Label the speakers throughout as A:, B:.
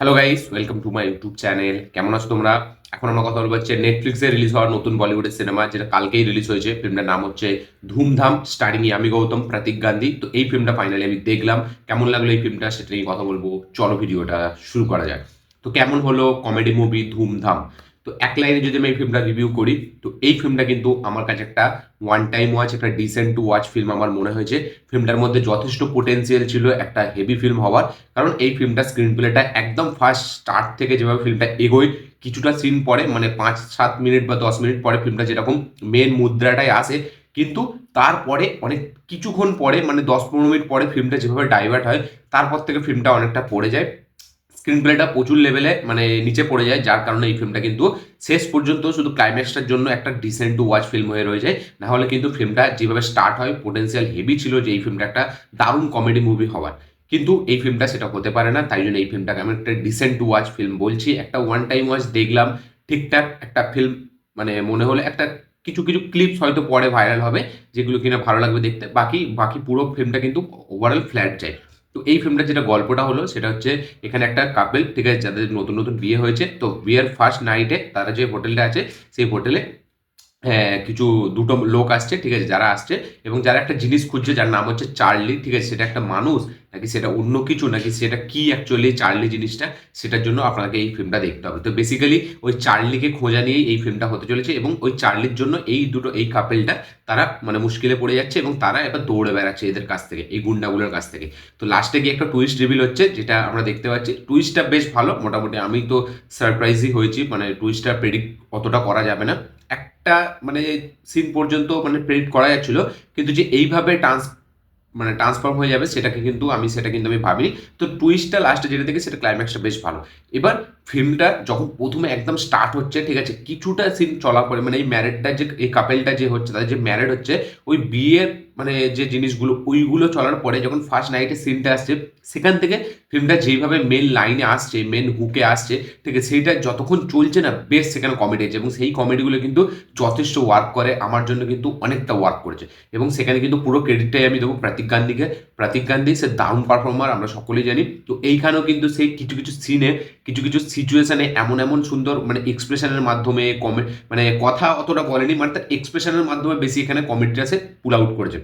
A: Hello guys welcome to my YouTube channel কেমন আছো তোমরা? এখন আমরা কথা বলব হচ্ছে নেটফ্লিক্সে রিলিজ হওয়ার নতুন বলিউডের সিনেমা যেটা কালকেই রিলিজ হয়েছে। ফিল্মটার নাম হচ্ছে ধুমধাম স্টারিং ইয়ামি গৌতম, প্রতীক গান্ধী। তো এই ফিল্মটা ফাইনালি আমি দেখলাম। কেমন লাগল এই ফিল্মটা সেটা নিয়ে কথা বলব। চলো ভিডিওটা শুরু করা যায় তো কেমন হলো কমেডি মুভি ধুমধাম? তো এক লাইনে যদি আমি এই ফিল্মটা রিভিউ করি, তো এই ফিল্মটা কিন্তু আমার কাছে একটা ওয়ান টাইম ওয়াচ একটা ডিসেন্ট টু ওয়াচ ফিল্ম আমার মনে হয়েছে। ফিল্মটার মধ্যে যথেষ্ট পোটেন্সিয়াল ছিল একটা হেভি ফিল্ম হওয়ার, কারণ এই ফিল্মটা স্ক্রিন প্লেটা একদম ফার্স্ট স্টার্ট থেকে যেভাবে ফিল্মটা এগোয়, কিছুটা সিন পরে মানে পাঁচ, সাত মিনিট বা দশ মিনিট পরে ফিল্মটা যেরকম মেন মুদ্রাটাই আসে, কিন্তু তারপরে অনেক কিছুক্ষণ পরে মানে দশ পনেরো মিনিট পরে ফিল্মটা যেভাবে ডাইভার্ট হয়, তারপর থেকে ফিল্মটা অনেকটা পড়ে যায়। স্ক্রিন প্লেটা প্রচুর লেভেলে মানে নিচে পড়ে যায়, যার কারণে এই ফিল্মটা কিন্তু শেষ পর্যন্ত শুধু ক্লাইম্যাক্সটার জন্য একটা ডিসেন্ট টু ওয়াচ ফিল্ম হয়ে রয়েছে। না হলে কিন্তু ফিল্মটা যেভাবে স্টার্ট হয় পোটেন্সিয়াল হেভি ছিল যে এই ফিল্মটা একটা দারুণ কমেডি মুভি হওয়ার। কিন্তু এই ফিল্মটা সেটা হতে পারে না, তাই জন্য এই ফিল্মটাকে আমি একটা ডিসেন্ট টু ওয়াচ ফিল্ম বলছি। একটা ওয়ান টাইম ওয়াচ দেখলাম, ঠিকঠাক একটা ফিল্ম মানে মনে হলো একটা কিছু কিছু ক্লিপস হয়তো পরে ভাইরাল হবে, যেগুলো কিনা ভালো লাগবে দেখতে। বাকি বাকি পুরো ফিল্মটা কিন্তু ওভারঅল ফ্ল্যাট যায়। তো এই ফিল্মটার যেটা গল্পটা হলো, সেটা হচ্ছে এখানে একটা কাপেল ঠিক আছে, যাদের নতুন নতুন বিয়ে হয়েছে, তো বিয়ের ফার্স্ট নাইটে তারা যে হোটেলটা আছে, সেই হোটেলে কিছু দুটো লোক আসছে, ঠিক আছে, যারা আসছে এবং যারা একটা জিনিস খুঁজছে যার নাম হচ্ছে চার্লি, ঠিক আছে, সেটা একটা মানুষ, নাকি সেটা অন্য কিছু, নাকি সেটা কি অ্যাকচুয়ালি চার্লি জিনিসটা, সেটার জন্য আপনাকে এই ফিল্মটা দেখতে হবে। তো বেসিক্যালি ওই চার্লিকে খোঁজা নিয়েই এই ফিল্মটা হতে চলেছে এবং ওই চার্লির জন্য এই দুটো, এই কাপেলটা তারা মানে মুশকিলে পড়ে যাচ্ছে এবং তারা এবার দৌড়ে বেড়াচ্ছে এদের কাছ থেকে, এই গুন্ডাগুলোর কাছ থেকে। তো লাস্টে গিয়ে একটা টুইস্ট রিভিল হচ্ছে, যেটা আমরা দেখতে পাচ্ছি। টুইস্টটা বেশ ভালো, মোটামুটি আমি তো সারপ্রাইজই হয়েছি মানে টুইস্টটা প্রেডিক্ট অতটা করা যাবে না। একটা মানে সিন পর্যন্ত মানে প্রিন্ট করা যাচ্ছিল। কিন্তু যে এইভাবে ট্রান্স মানে ট্রান্সফর্ম হয়ে যাবে সেটাকে কিন্তু আমি, সেটা কিন্তু আমি ভাবিনি। তো টুইস্টটা লাস্টে যেটা দেখি সেটা ক্লাইম্যাক্সটা বেশ ভালো। এবার ফিল্মটা যখন প্রথমে একদম স্টার্ট হচ্ছে, ঠিক আছে, কিছুটা সিন চলা পরে মানে এই ম্যারেডটা যে, এই কাপেলটা যে হচ্ছে, তাদের যে ম্যারেড হচ্ছে, ওই বিয়ের মানে যে জিনিসগুলো, ওইগুলো চলার পরে যখন ফার্স্ট নাইটে সিনটা আসছে, সেখান থেকে ফিল্মটা যেইভাবে মেন লাইনে আসছে মেন হুকে আসছে, ঠিক আছে, সেইটা যতক্ষণ চলছে না, বেশ সেখানে কমেডি আছে এবং সেই কমেডিগুলো কিন্তু যথেষ্ট ওয়ার্ক করে, আমার জন্য কিন্তু অনেকটা ওয়ার্ক করেছে এবং সেখানে কিন্তু পুরো ক্রেডিটটাই আমি দেবো প্রাতিক গান্ধীকে। প্রাতিক গান্ধী, সে দারুণ পারফর্মার আমরা সকলেই জানি। তো এইখানেও কিন্তু সেই কিছু কিছু সিনে কিছু কিছু সিচুয়েশানে এমন এমন সুন্দর মানে এক্সপ্রেশনের মাধ্যমে কমে মানে কথা অতটা বলেনি মানে তার এক্সপ্রেশনের মাধ্যমে বেশি এখানে কমেডিটা সে পুল আউট করেছে।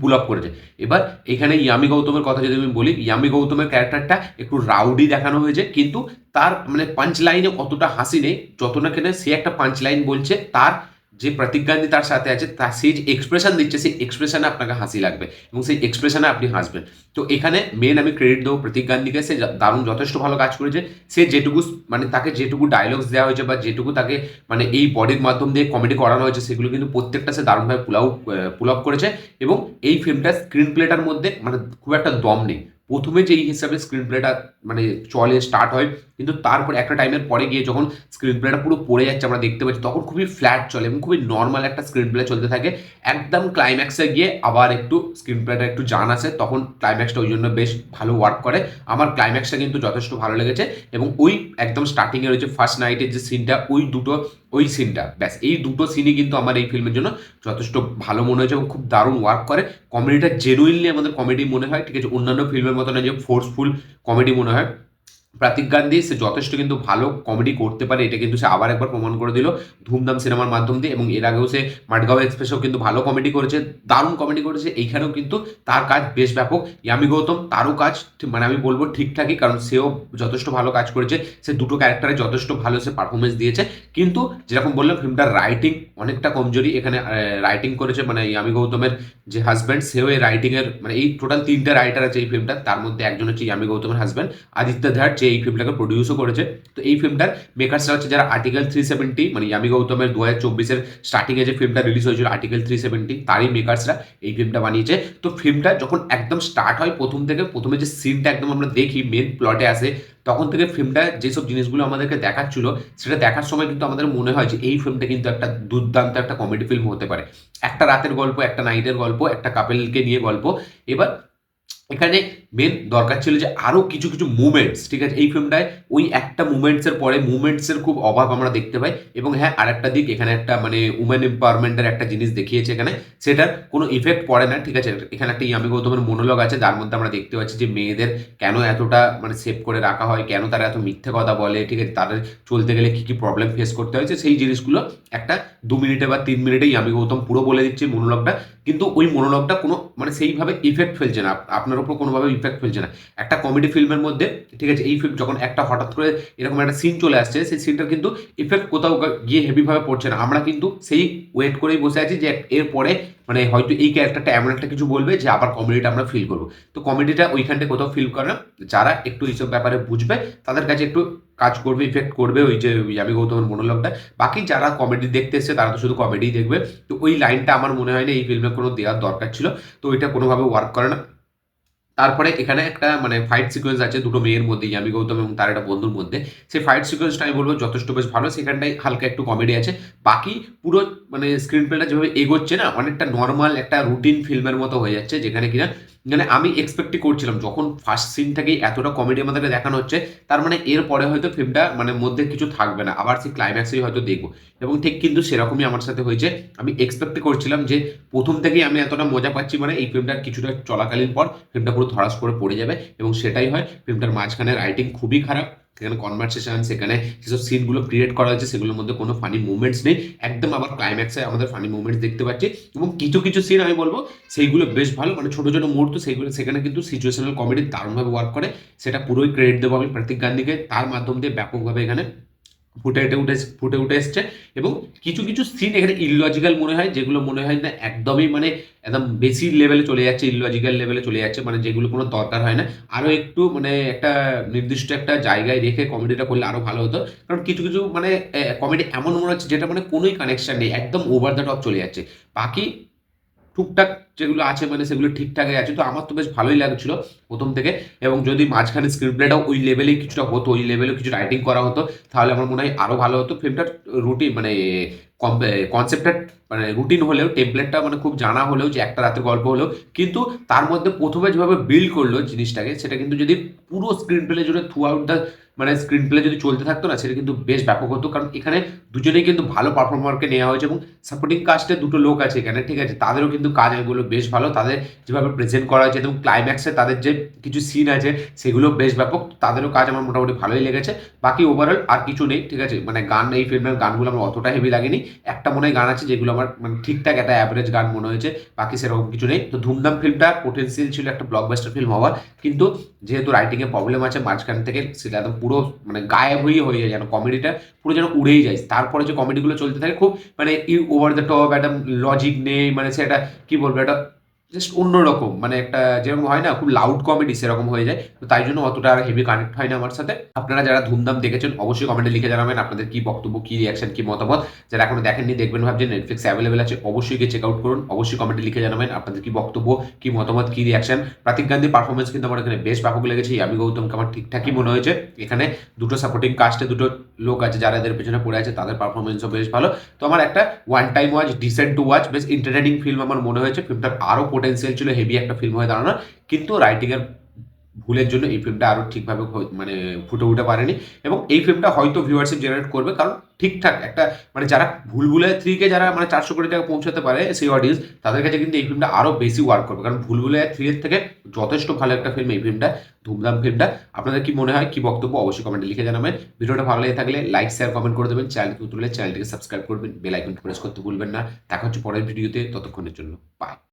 A: পুল আপ করেছে। এবার এখানে ইয়ামি গৌতমের কথা যদি আমি বলি, ইয়ামি গৌতমের ক্যারেক্টারটা একটু রাউডি দেখানো হয়েছে, কিন্তু তার মানে পাঞ্চ লাইনে অতটা হাসি নেই, যত না কেন সে একটা পাঞ্চ লাইন বলছে, তার যে প্রতীক তার সাথে আছে তার সেই যে এক্সপ্রেশন দিচ্ছে, সেই এক্সপ্রেশনে আপনাকে হাসি লাগবে এবং সেই এক্সপ্রেশনে আপনি হাসবেন। তো এখানে মেন আমি ক্রেডিট দেবো প্রতীক সে দারুণ যথেষ্ট ভালো কাজ করেছে। সে যেটুকু মানে তাকে যেটুকু ডায়লগস দেওয়া হয়েছে বা যেটুকু তাকে মানে এই বডির মাধ্যম দিয়ে কমেডি করানো হয়েছে, সেগুলো কিন্তু প্রত্যেকটা সে দারুণভাবে পুল আউট পুল আপ করেছে এবং এই ফিল্মটা স্ক্রিন প্লেটার মধ্যে মানে খুব একটা দম নেই। প্রথমে যে হিসাবে স্ক্রিন প্লেটা মানে চলে স্টার্ট হয় কিন্তু তারপর একটা টাইমের পরে গিয়ে যখন স্ক্রিন প্লেটা পুরো পড়ে যাচ্ছে, আমরা দেখতে পাচ্ছি, তখন খুবই ফ্ল্যাট চলে এবং খুবই নর্মাল একটা স্ক্রিন প্লে চলতে থাকে। একদম ক্লাইম্যাক্সে গিয়ে আবার একটু স্ক্রিন প্লেটা একটু জান আসে, তখন ক্লাইম্যাক্সটা ওই জন্য বেশ ভালো ওয়ার্ক করে। আমার ক্লাইম্যাক্সটা কিন্তু যথেষ্ট ভালো লেগেছে এবং ওই একদম স্টার্টিংয়ে রয়েছে ফার্স্ট নাইটের যে সিনটা ওই দুটো, ওই সিনটা ব্যাস। এই দুটো সিনই কিন্তু আমার এই ফিল্মের জন্য যথেষ্ট ভালো মনে হয়েছে এবং খুব দারুণ ওয়ার্ক করে। কমেডিটা জেনুইনলি আমাদের কমেডি মনে হয়, ঠিক আছে? অন্যান্য ফিল্মের মতো না যে ফোর্সফুল কমেডি মনে হয়। প্রতীক গান্ধী সে যথেষ্ট কিন্তু ভালো কমেডি করতে পারে, এটা কিন্তু সে আবার একবার প্রমাণ করে দিল ধুমধাম সিনেমার মাধ্যম দিয়ে এবং এর আগেও সে মাটগাঁও এক্সপ্রেসেও কিন্তু ভালো কমেডি করেছে, দারুণ কমেডি করেছে, এইখানেও কিন্তু তার কাজ বেশ ব্যাপক। ইয়ামি গৌতম, তারও কাজ মানে আমি বলব ঠিকঠাকই, কারণ সেও যথেষ্ট ভালো কাজ করেছে, সে দুটো ক্যারেক্টারে যথেষ্ট ভালো সে পারফরমেন্স দিয়েছে, কিন্তু যেরকম বললাম ফিল্মটার রাইটিং অনেকটা কমজোরি, এখানে রাইটিং করেছে মানে ইয়ামি গৌতমের যে হাজব্যান্ড সেও এই রাইটিংয়ের মানে এই টোটাল তিনটে রাইটার আছে এই ফিল্মটার তার মধ্যে একজন হচ্ছে ইয়ামি গৌতমের হাজব্যান্ড আদিত্য ধার যে এই ফিল্মটাকে প্রডিউসও করেছে। তো এই ফিল্মটার মেকার্সরা হচ্ছে যারা আর্টিকেল থ্রি সেভেন্টি মানে ইয়ামি গৌতমের দু হাজার চব্বিশের স্টার্টিংয়ে যে ফিল্মটা রিলিজ হয়েছিল আর্টিকেল থ্রি সেভেন্টি তারই মেকার্সরা এই ফিল্মটা বানিয়েছে। তো ফিল্মটা যখন একদম স্টার্ট হয় প্রথম থেকে, প্রথমে যে সিনটা একদম আমরা দেখি মেন প্লটে আসে, তখন থেকে ফিল্মটা যেসব জিনিসগুলো আমাদেরকে দেখাচ্ছিল, সেটা দেখার সময় কিন্তু আমাদের মনে হয় যে এই ফিল্মটা কিন্তু একটা দুর্দান্ত একটা কমেডি ফিল্ম হতে পারে। একটা রাতের গল্প, একটা নাইটের গল্প, একটা কাপেলকে নিয়ে গল্প। এবার এখানে মেন দরকার ছিল যে আরও কিছু কিছু মুভমেন্টস ঠিক আছে? এই ফিল্মটায় ওই একটা মুভমেন্টসের পরে মুভমেন্টসের খুব অভাব আমরা দেখতে পাই এবং হ্যাঁ আরেকটা দিক, এখানে একটা মানে উমেন এম্পাওয়ারমেন্টের একটা জিনিস দেখিয়েছে এখানে। সেটার কোনো ইফেক্ট পড়ে না, ঠিক আছে? এখানে একটা ইয়ামি গৌতমের মনোলগ আছে, যার মধ্যে আমরা দেখতে পাচ্ছি যে মেয়েদের কেন এতটা মানে সেভ করে রাখা হয়, কেন তারা এত মিথ্যে কথা বলে, ঠিক আছে? তাদের চলতে গেলে কী কী প্রবলেম ফেস করতে হয়েছে? সেই জিনিসগুলো একটা দু মিনিটে বা তিন মিনিটে ইয়ামি গৌতম পুরো বলে দিচ্ছে মনোলগটা কিন্তু ওই মনোলগটা কোনো মানে সেইভাবে ইফেক্ট ফেলছে না। আপনার উপর কোনোভাবে ইফেক্ট ফেলছে না। একটা কমেডি ফিল্মের মধ্যে, ঠিক আছে, এই ফিল্ম যখন একটা হঠাৎ করে এরকম একটা সিন চলে আসছে, সেই সিনটার কিন্তু ইফেক্ট কোথাও গিয়ে হেভিভাবে পড়ছে না। আমরা কিন্তু সেই ওয়েট করেই বসে আছি যে এরপরে মানে হয়তো এই ক্যারেক্টারটা এমন একটা কিছু বলবে যে আবার কমেডিটা আমরা ফিল করব। তো কমেডিটা ওইখানটা কোথাও ফিল করে। যারা একটু এইসব ব্যাপারে বুঝবে, তাদের কাছে একটু কাজ করবে ইফেক্ট করবে ওই যে আমি গৌতমের মনোলগটা বাকি যারা কমেডি দেখতে এসছে, তারা তো শুধু কমেডি দেখবে। তো ওই লাইনটা আমার মনে হয় না এই ফিল্মে কোনো দেওয়ার দরকার ছিল। তো ওইটা কোনোভাবে ওয়ার্ক করে না। তারপরে এখানে একটা মানে ফাইট সিকোয়েন্স আছে দুটো মেয়ের মধ্যে, ইয়ামি গৌতম এবং তার একটা বন্ধুর মধ্যে। সেই ফাইট সিকোয়েন্সটা আমি বলব যথেষ্ট বেশ ভালো, সেখানটায় হালকা একটু কমেডি আছে। বাকি পুরো মানে স্ক্রিন প্লেটা যেভাবে এগোচ্ছে না, অনেকটা নর্মাল একটা রুটিন ফিল্মের মতো হয়ে যাচ্ছে, যেখানে কিনা মানে আমি এক্সপেক্টই করছিলাম, যখন ফার্স্ট সিন থেকেই এতটা কমেডি আমাদেরকে দেখানো হচ্ছে, তার মানে এর পরে হয়তো ফিল্মটা মানে মধ্যে কিছু থাকবে না, আবার সেই ক্লাইম্যাক্সেই হয়তো দেখব। এবং ঠিক কিন্তু সেরকমই আমার সাথে হয়েছে, আমি এক্সপেক্ট করছিলাম যে প্রথম থেকেই আমি এতটা মজা পাচ্ছি মানে এই ফিল্মটার কিছুটা চলাকালীন পর ফিল্মটা পুরো ধরাস করে পড়ে যাবে এবং সেটাই হয় ফিল্মটার মাঝখানে রাইটিং খুবই খারাপ। সেখানে কনভারসেশন সেখানে যেসব সিনগুলো ক্রিয়েট করা হয়েছে, সেগুলোর মধ্যে কোনো ফানি মুভমেন্টস নেই। একদম আবার ক্লাইম্যাক্সে আমাদের ফানি মুভমেন্টস দেখতে পাচ্ছি এবং কিছু কিছু সিন আমি বলব, সেইগুলো বেশ ভালো। মানে ছোটো ছোটো মুহূর্ত, সেইগুলো, সেখানে কিন্তু সিচুয়েশনাল কমেডি দারুণভাবে ওয়ার্ক করে। সেটা পুরোই ক্রেডিট দেবো আমি প্রতীক গান্ধীকে। তার মাধ্যম দিয়ে ব্যাপকভাবে এখানে ফুটে উঠে ফুটে উঠে এসছে এবং কিছু কিছু সিন এখানে ইললজিক্যাল মনে হয়, যেগুলো মনে হয় না একদমই মানে একদম বেশি লেভেলে চলে যাচ্ছে ইললজিক্যাল লেভেলে চলে যাচ্ছে মানে যেগুলো কোনো দরকার হয় না। আরও একটু মানে একটা নির্দিষ্ট একটা জায়গায় রেখে কমেডিটা করলে আরও ভালো হতো। কারণ কিছু কিছু মানে কমেডি এমন মনে হচ্ছে যেটা মানে কোনোই কানেকশান নেই, একদম ওভার দ্য টপ চলে যাচ্ছে। বাকি টুকটাক যেগুলো আছে মানে সেগুলো ঠিকঠাকই আছে, তো আমার তো বেশ ভালোই লাগছিল প্রথম থেকে। এবং যদি মাঝখানে স্ক্রিন প্লেটাও ওই লেভেলেই কিছুটা হতো, ওই লেভেলেও কিছু রাইটিং করা হতো, তাহলে আমার মনে হয় আরও ভালো হতো। ফিল্মটার রুটিন মানে কনসেপ্টটা মানে রুটিন হলেও টেমপ্লেটটা মানে খুব জানা হলেও, যে একটা রাতের গল্প হলেও, কিন্তু তার মধ্যে প্রথমে যেভাবে বিল্ড করল জিনিসটাকে, সেটা কিন্তু যদি পুরো স্ক্রিন প্লে জুড়ে থ্রু আউট দ্য মানে স্ক্রিন প্লে যদি চলতে থাকতো না, সেটা কিন্তু বেশ ব্যাপক হতো। কারণ এখানে দুজনেই কিন্তু ভালো পারফর্মারকে নেওয়া হয়েছে এবং সাপোর্টিং কাস্টে দুটো লোক আছে এখানে, ঠিক আছে? তাদেরও কিন্তু কাজ এগুলো বেশ ভালো। তাদের যেভাবে প্রেজেন্ট করা হয়েছে এবং ক্লাইম্যাক্সে তাদের যে কিছু সিন আছে, সেগুলো বেশ ব্যাপক। তাদেরও কাজ আমার মোটামুটি ভালোই লেগেছে। বাকি ওভারঅল আর কিছু নেই, ঠিক আছে? মানে গান, এই ফিল্মের গানগুলো আমার অতটা হেভি লাগেনি। একটা মনে হয় গান আছে যেগুলো আমার মানে ঠিকঠাক একটা অ্যাভারেজ গান মনে হয়েছে। বাকি সেরকম কিছু নেই। তো ধুমধাম ফিল্মটা পোটেন্সিয়াল ছিল একটা ব্লকবাস্টার ফিল্ম হওয়ার। কিন্তু যেহেতু রাইটিংয়ে প্রবলেম আছে, মাঝখান থেকে সেটা একদম পুরো মানে গায়েব হয়ে হয়ে যায় যেন কমেডিটা পুরো যেন উড়েই যায়। তারপরে যে কমেডিগুলো চলতে থাকে, খুব মানে ওভার দ্য টপ একটা লজিক নেই মানে সেটা কি বলব, একটা জাস্ট অন্যরকম মানে একটা যেরকম হয় না, খুব লাউড কমেডি সেরকম হয়ে যায়। তো তাই জন্য অতটা আর হেভি কানেক্ট হয় না আমার সাথে। আপনারা যারা ধুমধাম দেখেছেন, অবশ্যই কমেন্টে লিখে জানাবেন আপনাদের কি বক্তব্য, কি রিয়াকশন কি মতামত। যারা এখনও দেখেননি, দেখবেন ভাবছেন নেটফ্লিক্স অ্যাভেলেবেল আছে, অবশ্যই গিয়ে চেক আউট করুন। অবশ্যই কমেন্টে লিখে জানাবেন আপনাদের কি বক্তব্য, কি মতামত, কি রিয়াকশন প্রাতিক গান্ধীর পারফরমেন্স কিন্তু আমার এখানে বেশ ব্যাপক লেগেছে। আমি গৌতমকে আমার ঠিকঠাকই মনে হয়েছে। এখানে দুটো সাপোর্টিং কাস্টে দুটো লোক আছে যারা এদের পেছনে পড়ে আছে, তাদের পারফরমেন্সও বেশ ভালো। তো আমার একটা one time watch decent to watch বেশ এন্টারটেনিং ফিল্ম আমার মনে হয়েছে। ফিল্মটার আরও পোটেন্সিয়াল ছিল হেভি একটা ফিল্ম হয়ে দাঁড়ানো কিন্তু রাইটিংয়ের ভুলের জন্য এই ফিল্মটা আরও ঠিকভাবে মানে ফুটে উঠে পারেনি। এবং এই ফিল্মটা হয়তো ভিউয়ারশিপ জেনারেট করবে, কারণ ঠিকঠাক একটা মানে যারা ভুলভুলে থ্রিকে যারা মানে চারশো কোটি টাকা পৌঁছাতে পারে, সেই অডিয়েন্স তাদের কাছে কিন্তু এই ফিল্মটা আরও বেশি ওয়ার্ক করবে। কারণ ভুলভুলে থ্রির থেকে যথেষ্ট ভালো একটা ফিল্ম এই ফিল্মটা ধুমধাম ফিল্মটা আপনাদের কি মনে হয়, কি বক্তব্য, অবশ্যই কমেন্টে লিখে জানাবেন। ভিডিওটা ভালো লেগে থাকলে লাইক শেয়ার কমেন্ট করে দেবেন। চ্যানেলকে তুলে চ্যানেলটিকে সাবস্ক্রাইব করবেন। বেল আইকন প্রেস করতে ভুলবেন না। দেখা হচ্ছে পরের ভিডিওতে, ততক্ষণের জন্য বাই